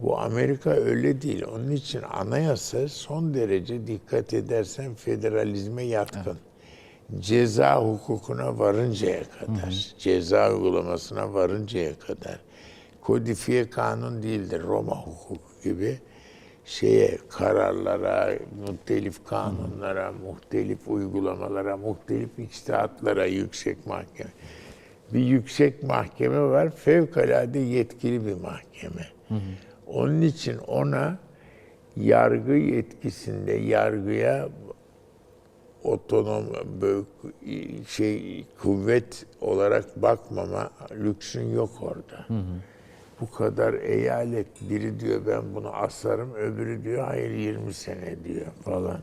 Bu Amerika öyle değil. Onun için anayasa son derece dikkat edersen federalizme yatkın. Ceza hukukuna varıncaya kadar, ceza uygulamasına varıncaya kadar. Kodifiye kanun değildir, Roma hukuku gibi şeye, kararlara, muhtelif kanunlara, muhtelif uygulamalara, muhtelif içtihatlara yüksek mahkeme. Bir yüksek mahkeme var, fevkalade yetkili bir mahkeme. Onun için ona yargı yetkisinde yargıya otonom böyle şey kuvvet olarak bakmama lüksün yok orada. Bu kadar eyalet biri diyor ben bunu asarım öbürü diyor hayır 20 sene diyor falan.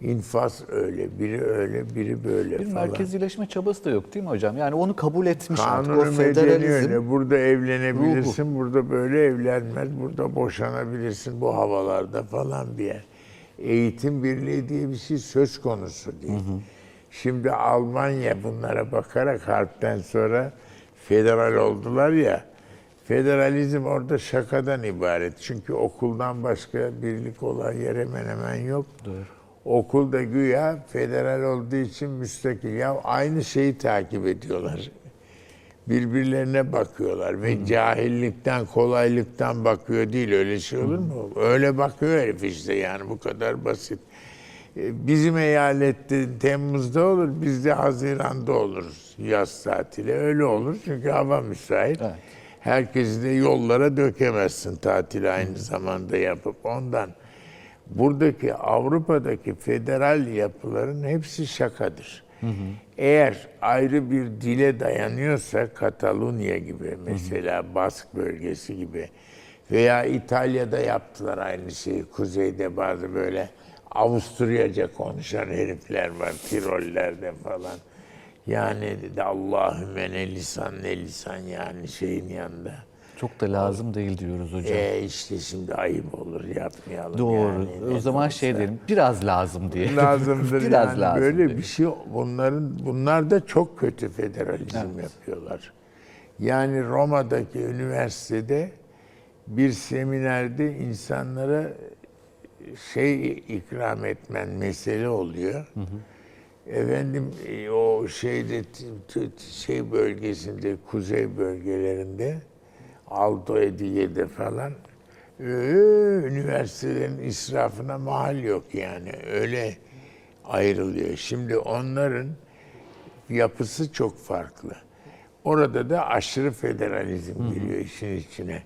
İnfaz öyle, biri öyle, biri böyle Bir falan. merkezileşme çabası da yok değil mi hocam? Yani onu kabul etmiş artık o Kanunu federalizm. öyle. Burada evlenebilirsin, burada böyle evlenmez, burada boşanabilirsin bu havalarda falan bir yer. Eğitim birliği diye bir şey söz konusu değil. Şimdi Almanya bunlara bakarak harpten sonra federal oldular ya. Federalizm orada şakadan ibaret. Çünkü okuldan başka birlik olan yer hemen hemen yok. Okulda güya federal olduğu için müstakil. Ya aynı şeyi takip ediyorlar birbirlerine bakıyorlar ve cahillikten, kolaylıktan bakıyor değil. Öyle şey olur mu? Öyle bakıyor herif işte yani bu kadar basit. E, Bizim eyalette Temmuz'da olur, bizde Haziran'da olur yaz tatili. Öyle olur çünkü hava müsait. Evet. Herkesi de yollara dökemezsin tatili aynı zamanda yapıp ondan. Buradaki Avrupa'daki federal yapıların hepsi şakadır. Eğer ayrı bir dile dayanıyorsa Katalunya gibi mesela Bask bölgesi gibi veya İtalya'da yaptılar aynı şeyi. Kuzeyde bazı böyle Avusturyaca konuşan herifler var Tirollerde falan. Yani de Allahümme ne lisan ne lisan yani şeyin yanında. Çok da lazım değil diyoruz hocam. E işte şimdi ayıp olur yapmayalım. Doğru. yani. o Ne zaman şey diyelim. Biraz lazım diye. lazımdır Biraz yani. lazım Böyle diyelim. bir şey bunların bunlar da çok kötü federalizm yapıyorlar. Yani Roma'daki üniversitede bir seminerde insanlara şey ikram etmen mesele oluyor. Efendim e, o şeyde t- t- şey bölgesinde kuzey bölgelerinde Alto Ediye'de falan ee, üniversitelerin israfına mahal yok yani. Öyle ayrılıyor. Şimdi onların yapısı çok farklı. Orada da aşırı federalizm giriyor işin içine.